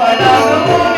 ಬಲಗವು ನೀನೆ. ಬಂದು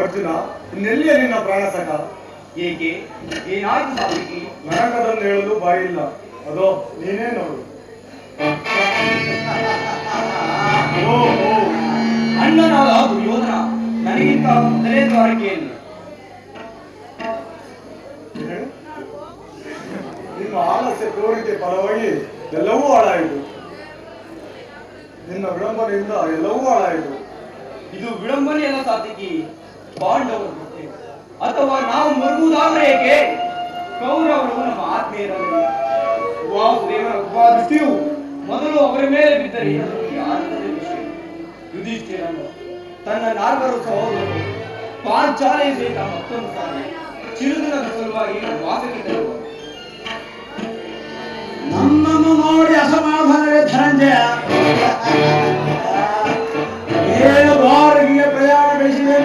ಅರ್ಜುನ ಇನ್ನೆಲ್ಲಿಯ ನಿನ್ನ ಪ್ರಾಣ ಸಾಕ ಏಕೆ? ಏನಾಯ್ತು ಸಾತಿಗಿ ನನಗದನ್ನು ಹೇಳಲು ಬಾಯಿಲ್ಲ. ಅದೋ ನೀನೇ ನೋಡು. ಅಣ್ಣನಾದ ದುರ್ಯೋಧನ ನನಗಿಂತ ಮೊದಲೇ ದ್ವಾರಕೆಯಲ್ಲಿ. ನಿಮ್ಮ ಆಲಸ್ಯ ಕೋರಿಕೆ ಫಲವಾಗಿ ಎಲ್ಲವೂ ಹಾಳಾಯಿತು. ನಿನ್ನ ವಿಳಂಬನೆಯಿಂದ ಎಲ್ಲವೂ ಹಾಳಾಯಿತು. ಇದು ವಿಡಂಬನೆಯಲ್ಲ ಸಾತಿಗಿ ಪಾಂಡವರು ಕೃತ್ಯ. ಅಥವಾ ನಾವು ಮರುಗುವುದಾದರೆ ಏಕೆ? ಕೌರವರು ನಮ್ಮ ಆತ್ಮೀಯರಲ್ಲಿ ವಾಸುದೇವರ ಉಪದೃಷ್ಟಿಯು ಮೊದಲು ಅವರ ಮೇಲೆ ಬಿದ್ದರೆ ಆನಂದದ ವಿಷಯ. ಯುಧಿಷ್ಠಿರನು ತನ್ನ ನಾಲ್ವರು ಸಹೋದರರು ಪಾಂಚಾಲೆಯ ಸಹಿತ ಮತ್ತೊಂದು ಸಾಲ ಚಿರುದಿನದ ಸಲುವಾಗಿ ವಾಸಕ್ಕೆ ನಮ್ಮನ್ನು ನೋಡಿ ಅಸಮಾಧಾನವೇ ಧನಂಜಯ. ಏಳು ಬಾರಿಗೆ ಪ್ರಯಾಣ ಬೆಳೆಸಿದೆ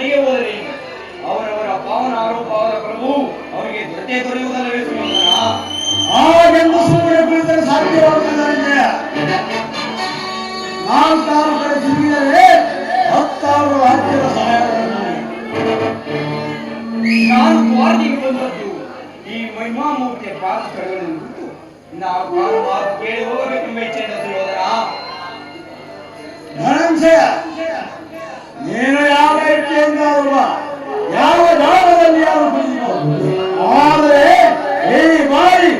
ಮನೆಗೆ ಹೋದರೇನು ಅವರವರ ಪಾವನ ಆರೋಪವಾದ ಪ್ರಭು ಅವರಿಗೆ ಜೊತೆ ದೊರೆಯುವುದಲ್ಲವೇ ಆಗೆಂದು ಸುಮ್ಮನೆ ಕುಳಿತರೆ ಸಾಧ್ಯವಾಗುತ್ತದೆ ನಾಲ್ಕಾರು ಕಡೆ ತಿರುಗಿದರೆ ಹತ್ತಾರು ರಾಜ್ಯದ ನಾನು ಬಂದದ್ದು ಈ ಮಹಿಮಾಮೂರ್ತಿಯ ಪಾದ ಸ್ಥಳಗಳನ್ನು ನಾವು ಮಾತು ಕೇಳಿ ಹೋಗಬೇಕೆಂಬ ಧನಂಜಯ. ನೀನು ಯಾವ ರೀತಿಯಿಂದ ಯಾವ ಜಾಗದಲ್ಲಿ ಯಾರು ಕುಳಿತು ಆದರೆ ಈ ಬಾರಿ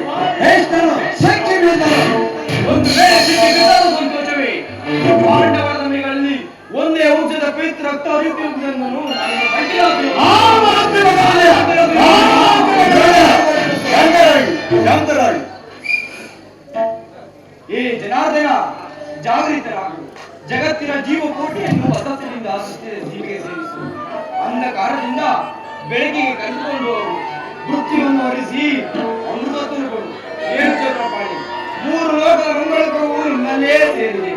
ಎಷ್ಟನ್ನು ಶಕ್ತಿ ಒಂದು ವೇಳೆ ಬಿದ್ದರೂ ಸಂತೋಷವೇ. ಪಾಂಡವರ ನಮಿಗಳಲ್ಲಿ ಒಂದೇ ಔಷಧ ಪವಿತ್ರ ರಕ್ತ ಹರಿಯುತ್ತಿರುವುದನ್ನು ಈ ಜನಾರ್ದನ ಜಾಗೃತರಾಗು. ಜಗತ್ತಿನ ಜೀವಕೋಟಿಯನ್ನು ವಸತಿನಿಂದ ಜೀವಿಗೆ ಸೇರಿಸು. ಅಂಧಕಾರದಿಂದ ಬೆಳಕಿಗೆ ಕರೆದುಕೊಂಡು ಮೃತ್ಯುವನ್ನು ಹರಿಸಿ ಅಮೃತ ಕೊಡು ಮೂರು ಲೋಕದ ಮಂಗಳಕರವು ನಿನ್ನಲ್ಲೇ ಸೇರಿದೆ.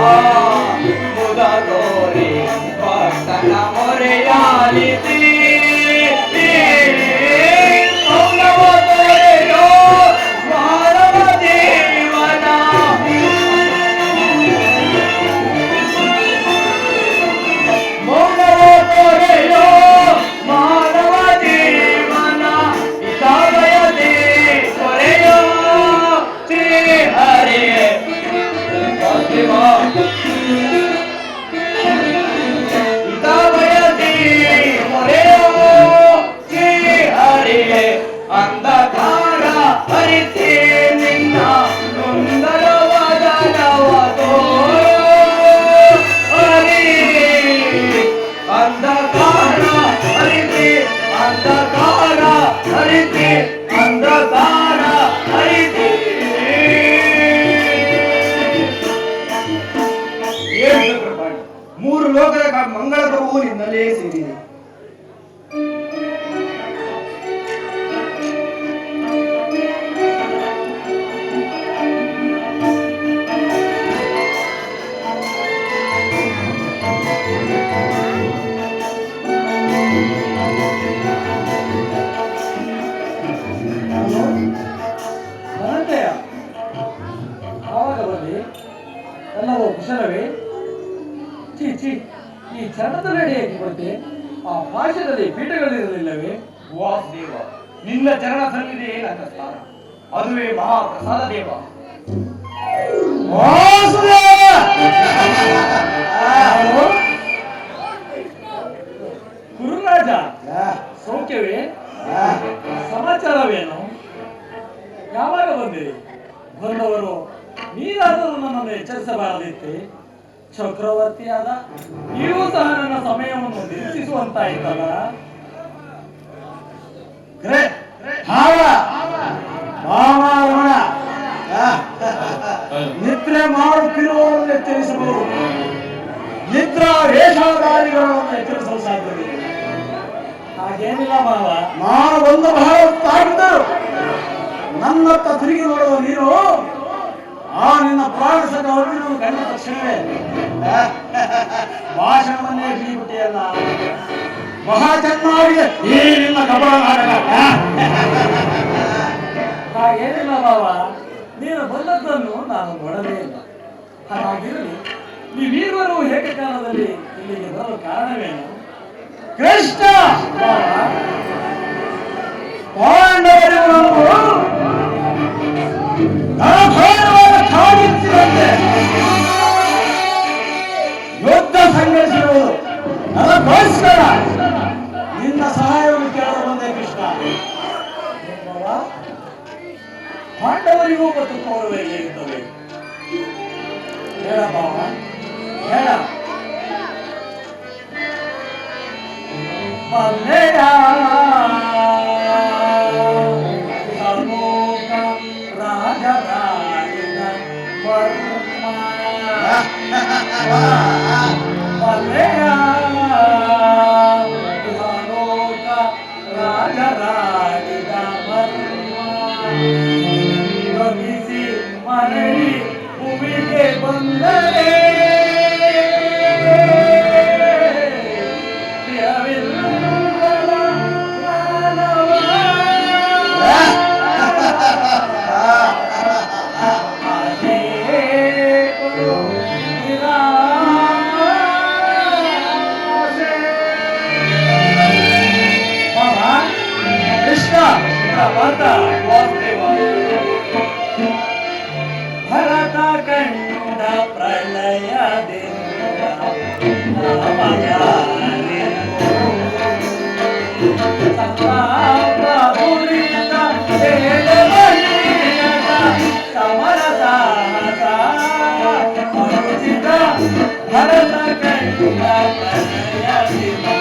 Amen. ಗುರುರಾಜ ಸೌಖ್ಯವೇ? ಸಮಾಚಾರವೇನು? ಯಾವಾಗ ಬಂದಿರಿ? ಬಂದವರು ನೀರಾದರೂ ನನ್ನನ್ನು ಎಚ್ಚರಿಸಬಾರದಿತ್ತೆ ಚಕ್ರವರ್ತಿಯಾದ ನೀವು ಸಹ ನನ್ನ ಸಮಯವನ್ನು ನಿರೀಕ್ಷಿಸುವಂತಾಯ್ತಲ್ಲ? ನಿದ್ರೆ ಮಾಡುತ್ತಿರುವವರನ್ನು ಎಚ್ಚರಿಸಬಹುದು. ನಿದ್ರಾ ವೇಷಧಾರಿಗಳನ್ನು ಎಚ್ಚರಿಸಲು ಸಾಧ್ಯವಿಲ್ಲ ಹಾಗೇನಿಲ್ಲ ಮಾವ. ನಾನು ಒಂದು ಬಹಳ ಹೊತ್ತಾಗಿದ್ದರು ನನ್ನತ್ತ ತಿರುಗಿ ನೋಡುವ ನೀನು, ಆ ನಿನ್ನ ಪ್ರಾಣ ಸಕ ನೀನು ಕಂಡ ತಕ್ಷಣವೇ. ಭಾಷಣವನ್ನೇ ಬೀಬಿಟ್ಟಿಯಲ್ಲ ಬಹಳ ಚೆನ್ನಾಗಿದೆ ಈ ನಿನ್ನ ಕಬಳ ಹಾಗೇನಿಲ್ಲ ಮಾವ. ನೀನು ಬಂದದ್ದನ್ನು ನಾನು ನೋಡಲೇ ಇಲ್ಲ. ಹಾಗಿರಲಿ ನೀವೀರುವರು ಏಕಕಾಲದಲ್ಲಿ ಇಲ್ಲಿಗೆ ಬರಲು ಕಾರಣವೇನು? ಕೃಷ್ಣ! ಯುದ್ಧ ಸಂಘಟಿಸಿರುವುದು ನನಗೋಸ್ಕರ ಪಾಂಡವರಿಗೂ ಮತ್ತು ಕೌರವರಿಗೆ ಇರುತ್ತವೆ ಹೇಳ ಮಾವ ಹೇಳ ಮಲ್ಲೆಯ Thank you.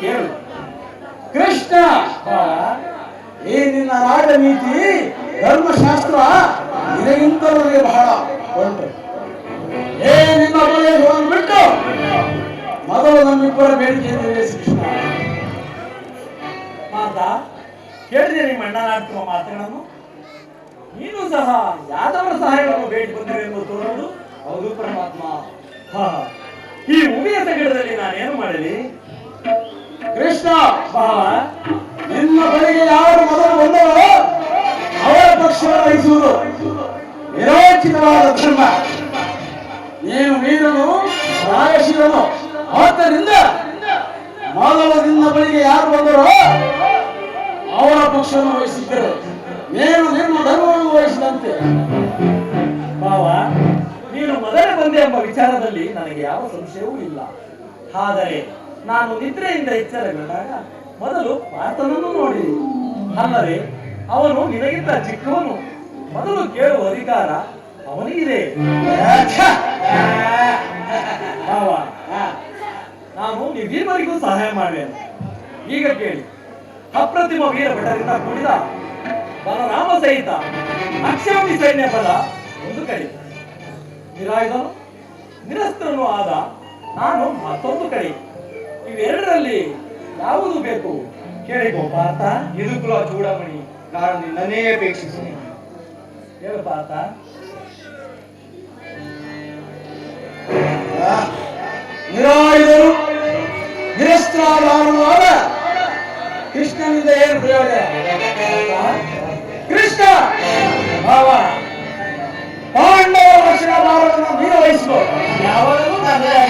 ಕೇಳು. ಕೃಷ್ಣ ಏ ನಿನ್ನ ರಾಜನೀತಿ, ಧರ್ಮಶಾಸ್ತ್ರ ನನಗೆ ಬಹಳ ಹೊರಟು ಏ ನಿನ್ನ ಉಪದೇಶವನ್ನು ಬಿಟ್ಟು ಮೊದಲು ನಮ್ಮಿಬ್ಬರ ಬೇಡಿಕೆ ಕೃಷ್ಣ. ಮಾತಾ, ಕೇಳಿದೆ ನಿಮ್ಮ ಅಣ್ಣನಾಡ್ತಿರುವ ಮಾತುಗಳನ್ನು? ನೀನು ಸಹ ಯಾದವರ ಸಹಾಯವನ್ನು ಬೇಡಿ ಬಂದಿರುವೆಂದು ತೋರೋದು ಹೌದು ಪರಮಾತ್ಮ. ಹಾ, ಈ ಉಭಯ ಸಂಕಟದಲ್ಲಿ ನಾನೇನು ಮಾಡಲಿ? ಕೃಷ್ಣ ನಿನ್ನ ಬಳಿಗೆ ಯಾರು ಮೊದಲು ಬಂದರೋ ಅವರ ಪಕ್ಷವನ್ನು ವಹಿಸುವುದು ನಿರೋಚಿತವಾದ ಧರ್ಮ. ನೀನು ವೀರನು ರಾಯಶೀಲನು ಆದ್ದರಿಂದ ಮೊದಲು ನಿನ್ನ ಬಳಿಗೆ ಯಾರು ಬಂದರೋ ಅವರ ಪಕ್ಷವನ್ನು ವಹಿಸಿದ್ದರು. ನೀನು ನಿನ್ನ ಧರ್ಮವನ್ನು ವಹಿಸಿದಂತೆ. ಭಾವ ನೀನು ಮೊದಲೇ ಬಂದೆ ಎಂಬ ವಿಚಾರದಲ್ಲಿ ನನಗೆ ಯಾವ ಸಂಶಯವೂ ಇಲ್ಲ. ಆದರೆ ನಾನು ನಿದ್ರೆಯಿಂದ ಎಚ್ಚರಗೊಂಡಾಗ ಮೊದಲು ಪಾರ್ಥನನ್ನು ನೋಡಿ. ಅಲ್ಲದೆ ಅವನು ನಿನಗಿಂತ ಚಿಕ್ಕವನು. ಮೊದಲು ಕೇಳುವ ಅಧಿಕಾರ ಅವನಿಗಿದೆ. ನಾನು ನಿಧೀಮರಿಗೂ ಸಹಾಯ ಮಾಡುವೆನು ಈಗ ಕೇಳಿ, ಅಪ್ರತಿಮ ವೀರ ಭಟರಿಂದ ಕೂಡಿದ ಬಲರಾಮ ಸಹಿತ ಅಕ್ಷಮಿ ಸೈನ್ಯ ಬಲ ಒಂದು ಕಡೆ. ನಿರಾಯುಧನು, ನಿರಸ್ತ್ರನು ಆದ ನಾನು ಮತ್ತೊಂದು ಕಡೆ. ಇವೆರಡರಲ್ಲಿ ಯಾವುದು ಬೇಕು? ಕೇಳಿ ಗೋಪಾತ ಇದು ಕುಲ ಚೂಡಮಣಿ. ನಾನು ನಿನ್ನನ್ನೇ ಅಪೇಕ್ಷಿಸಿ ಹೇಳು ಪಾತ ನಿರಾಯುಧರು ಕೃಷ್ಣನಿಂದ ಏನು ಪ್ರಯೋಜನ? ಕೃಷ್ಣ! ಭಾವ ಪಾಂಡವ ರಕ್ಷಣಾ ಭಾರವನ್ನು ನೀನು ವಹಿಸಿಕೋ ಯಾವಾಗಲೂ ನನ್ನದೇ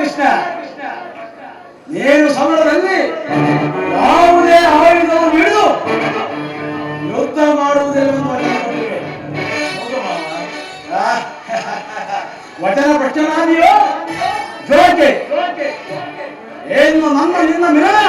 ಕೃಷ್ಣ. ನೀನು ಸಮರದಲ್ಲಿ ಯಾವುದೇ ಆಯುಧವನ್ನು ಹಿಡಿದು ಯುದ್ಧ ಮಾಡುವುದಿಲ್ಲ ವಚನ ಪ್ರಶ್ನಾದಿಯೋ ಜೋಕೆ. ಏನು ನನ್ನ ನಿನ್ನ ಮೇಲೆ